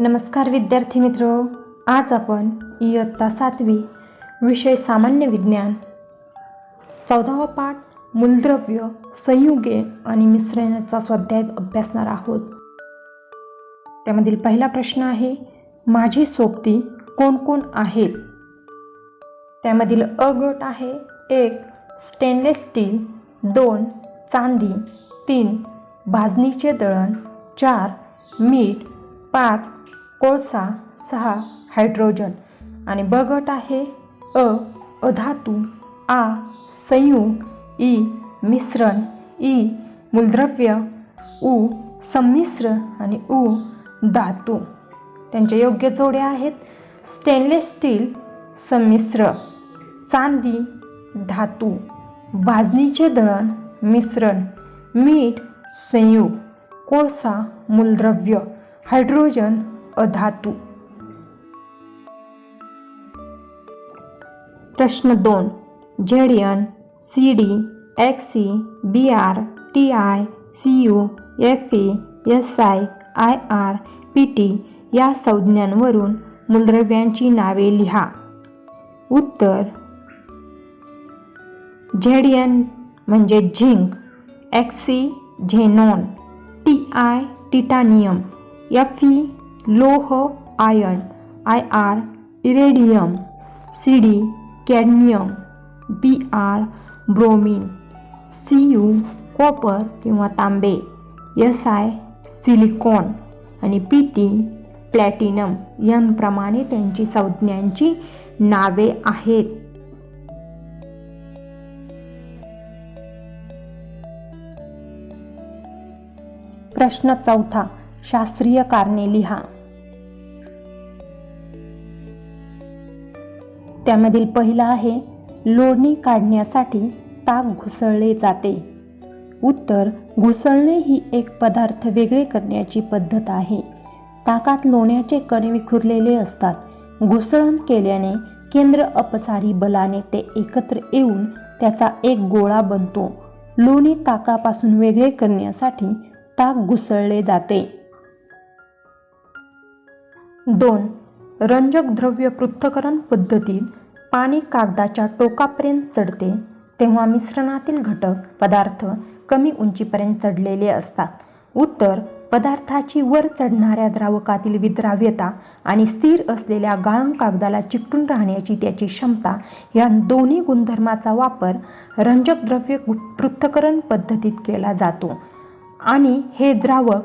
नमस्कार विद्यार्थी मित्र. आज आपण इयत्ता सातवी विषय सामान्य विज्ञान. चौदावा पाठ मूलद्रव्य संयुगे आणि मिश्रणाचा स्वाध्याय अभ्यासणार आहोत. त्यामधील पहिला प्रश्न आहे माझी सोबती कोण कोण आहेत? त्यामधील अ गट आहे एक स्टेनलेस स्टील दोन चांदी तीन भाजणीचे दळण चार मीठ पाच कोळसा सहा हायड्रोजन. आणि ब गट आहे अ अधातू आ संयुग ई मिश्रण ई मूलद्रव्य उ संमिश्र आणि उ धातू. त्यांच्या योग्य जोड्या आहेत स्टेनलेस स्टील संमिश्र चांदी धातू भाजणीचे दळण मिश्रण मीठ संयुग कोळसा मूलद्रव्य हायड्रोजन अधातू. प्रश्न दोन. Z N C D X C B R T I C U F A S I I R P T या संज्ञांवरून मूलद्रव्यांची नावे लिहा. उत्तर. झेडियन म्हणजे zinc X E xenon T I titanium F E लोह ion I R iridium C D cadmium B R bromine C U copper किंवा तांबे एस आय सिलिकॉन आणि पी टी प्लॅटिनम यांप्रमाणे त्यांची संज्ञांची नावे आहेत. प्रश्न चौथा शास्त्रीय कारणे लिहा. त्यामधील पहिला आहे लोणी काढण्यासाठी ताक घुसळले जाते. उत्तर घुसळणे ही एक पदार्थ वेगळे करण्याची पद्धत आहे. ताकात लोण्याचे कण विखुरलेले असतात. घुसळण केल्याने केंद्र अपसारी बलाने ते एकत्र येऊन त्याचा एक गोळा बनतो. लोणी ताकापासून वेगळे करण्यासाठी ताक घुसळले जाते. दोन रंजक द्रव्य पृथ्थकरण पद्धतीत पाणी कागदाच्या टोकापर्यंत चढते तेव्हा मिश्रणातील घटक पदार्थ कमी उंचीपर्यंत चढलेले असतात. उत्तर पदार्थाची वर चढणाऱ्या द्रावकातील विद्राव्यता आणि स्थिर असलेल्या गाळण कागदाला चिकटून राहण्याची त्याची क्षमता या दोन्ही गुणधर्माचा वापर रंजक द्रव्य पृथ्थकरण पद्धतीत केला जातो. आणि हे द्रावक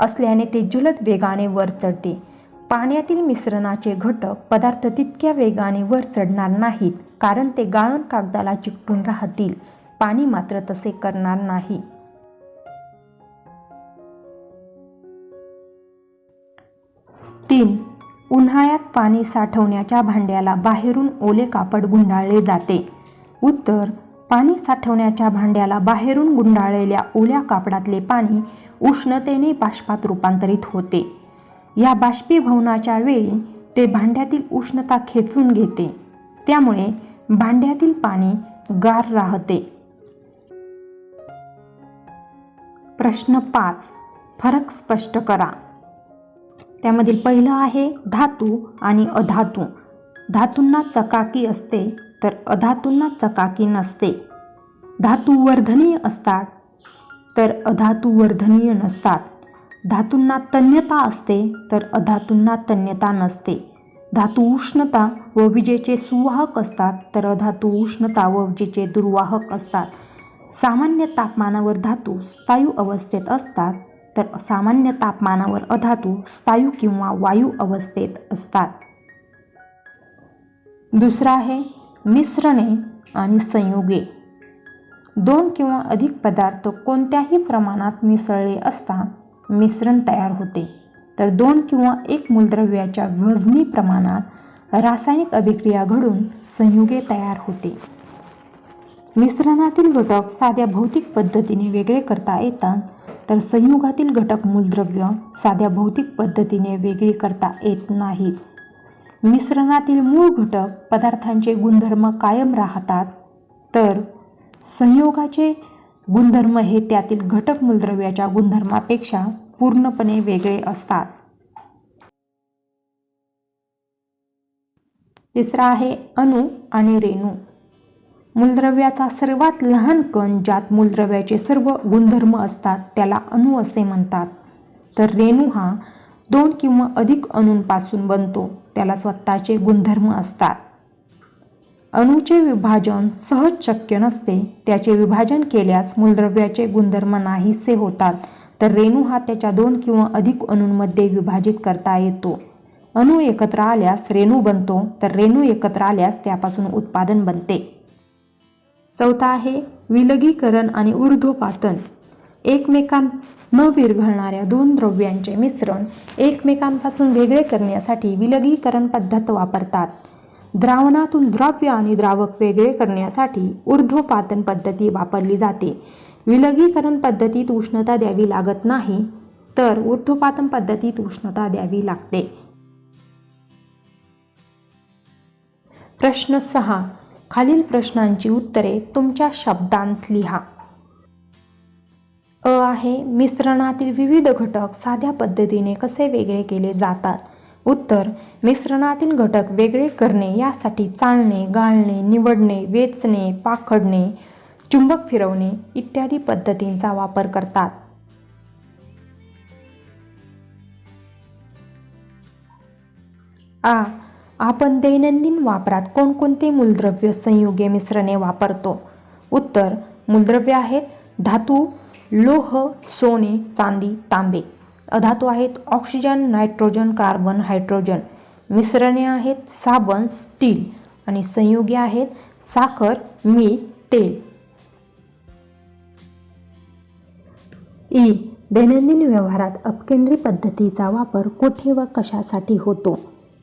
असल्याने ते जलद वेगाने वर चढते. पाण्यातील मिश्रणाचे घटक पदार्थ तितक्या वेगाने वर चढणार नाहीत कारण ते गाळण कागदाला चिकटून राहतील. पाणी मात्र तसे करणार नाही. तीन. उन्हाळ्यात पाणी साठवण्याच्या भांड्याला बाहेरून ओले कापड गुंडाळले जाते. उत्तर. पाणी साठवण्याच्या भांड्याला बाहेरून गुंडाळलेल्या ओल्या कापडातले पाणी उष्णतेने बाष्पात रूपांतरित होते. या बाष्पीभवनाच्या वेळी ते भांड्यातील उष्णता खेचून घेते. त्यामुळे भांड्यातील पाणी गार राहते. प्रश्न पाच. फरक स्पष्ट करा. त्यामधील पहिलं आहे धातू आणि अधातू. धातूंना चकाकी असते तर अधातूंना चकाकी नसते. धातू वर्धनीय असतात तर अधातू वर्धनीय नसतात. धातूंना तन्यता असते तर अधातूंना तन्यता नसते. धातू उष्णता व विजेचे सुवाहक असतात तर अधातू उष्णता व विजेचे दुर्वाहक असतात. सामान्य तापमानावर धातू स्थायू अवस्थेत असतात तर सामान्य तापमानावर अधातू स्थायू किंवा वायू अवस्थेत असतात. दुसरा आहे मिश्रणे आणि संयुगे. दोन किंवा अधिक पदार्थ कोणत्याही प्रमाणात मिसळले असता मिश्रण तयार होते. तर दोन किंवा एक मूलद्रव्याच्या वजनी प्रमाणात रासायनिक अभिक्रिया घडून संयुगे तयार होते. मिश्रणातील घटक साध्या भौतिक पद्धतीने वेगळे करता येतात तर संयुगातील घटक मूलद्रव्य साध्या भौतिक पद्धतीने वेगळी करता येत नाहीत मिश्रणातील मूळ घटक पदार्थांचे गुणधर्म कायम राहतात तर संयोगाचे गुणधर्म हे त्यातील घटक मूलद्रव्याच्या गुणधर्मापेक्षा पूर्णपणे वेगळे असतात. तिसरा आहे अणू आणि रेणू. मूलद्रव्याचा सर्वात लहान कण ज्यात मूलद्रव्याचे सर्व गुणधर्म असतात त्याला अणू असे म्हणतात. तर रेणू हा दोन किंवा अधिक अणूंपासून बनतो. त्याला स्वतःचे गुणधर्म असतात. अणूचे विभाजन सहज शक्य नसते. त्याचे विभाजन केल्यास मूलद्रव्याचे गुणधर्म नाहीसे होतात. तर रेणू हा त्याच्या दोन किंवा अधिक अणूंमध्ये विभाजित करता येतो. अणू एकत्र आल्यास रेणू बनतो. तर रेणू एकत्र आल्यास त्यापासून उत्पादन बनते. चौथा आहे विलगीकरण आणि ऊर्ध्वपातन. एकमेकां न विरघळणाऱ्या दोन द्रव्यांचे मिश्रण एकमेकांपासून वेगळे करण्यासाठी विलगीकरण पद्धत वापरतात. द्रावणातून द्रव्य आणि द्रावक वेगळे करण्यासाठी ऊर्ध्वपातन पद्धती वापरली जाते. विलगीकरण पद्धतीत उष्णता द्यावी लागत नाही तर ऊर्ध्वपातन पद्धतीत उष्णता द्यावी लागते. प्रश्न सहा. खालील प्रश्नांची उत्तरे तुमच्या शब्दांत लिहा. अ आहे मिश्रणातील विविध घटक साध्या पद्धतीने कसे वेगळे केले जातात? उत्तर मिश्रणातील घटक वेगळे करणे यासाठी चालणे गाळणे निवडणे वेचणे पाखडणे चुंबक फिरवणे इत्यादी पद्धतींचा वापर करतात. आ. आपण दैनंदिन वापरात कोणकोणते मूलद्रव्य संयुगे मिश्रणे वापरतो? उत्तर मूलद्रव्य आहेत धातू लोह सोने चांदी तांबे. अधातू आहेत ऑक्सिजन नायट्रोजन कार्बन हायड्रोजन. मिश्रणे आहेत साबण स्टील. आणि संयुगे आहेत साखर मीठ तेल. ई. दैनंदिन व्यवहारात अपकेंद्री पद्धतीचा वापर कुठे व कशासाठी होतो?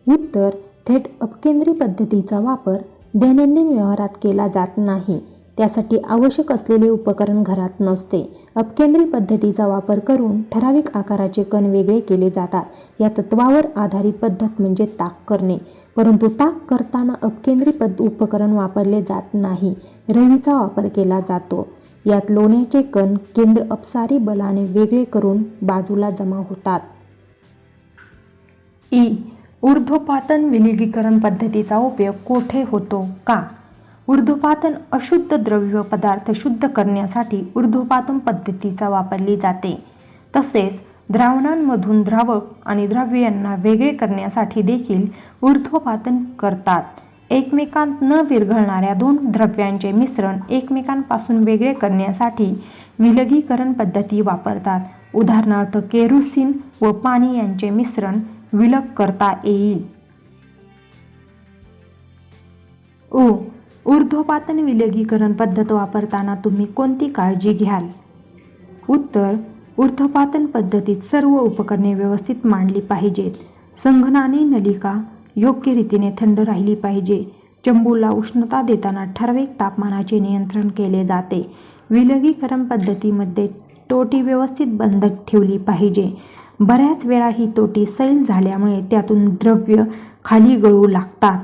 उत्तर थेट अपकेंद्री पद्धतीचा वापर दैनंदिन व्यवहारात केला जात नाही. त्यासाठी आवश्यक असलेले उपकरण घरात नसते. अपकेंद्री पद्धतीचा वापर करून ठराविक आकाराचे कण वेगळे केले जातात. या तत्वावर आधारित पद्धत म्हणजे ताक करणे. परंतु ताक करताना अपकेंद्री पद उपकरण वापरले जात नाही. रवीचा वापर केला जातो. यात लोण्याचे कण केंद्र अपसारी बलाने वेगळे करून बाजूला जमा होतात. ई. ऊर्ध्वपातन विलगीकरण पद्धतीचा उपयोग कोठे होतो का? ऊर्ध्वपातन अशुद्ध द्रव्य पदार्थ शुद्ध करण्यासाठी ऊर्ध्वपातन पद्धतीचा वापरली जाते. तसेच द्रावणांमधून द्रावक आणि द्रव्य यांना वेगळे करण्यासाठी देखील ऊर्ध्वपातन करतात. एकमेकांत न विरघळणाऱ्या दोन द्रव्यांचे मिश्रण एकमेकांपासून वेगळे करण्यासाठी विलगीकरण पद्धती वापरतात. उदाहरणार्थ केरोसिन व पाणी यांचे मिश्रण विलग करता येईल. ओ ऊर्ध्वपातन विलगीकरण पद्धत वापरताना तुम्ही कोणती काळजी घ्याल? उत्तर ऊर्ध्वपातन पद्धतीत सर्व उपकरणे व्यवस्थित मांडली पाहिजेत. संघनाने नलिका योग्य रीतीने थंड राहिली पाहिजे. चंबूला उष्णता देताना ठराविक तापमानाचे नियंत्रण केले जाते. विलगीकरण पद्धतीमध्ये तोटी व्यवस्थित बंद ठेवली पाहिजे. बऱ्याच वेळा ही तोटी सैल झाल्यामुळे त्यातून द्रव्य खाली गळू लागतात.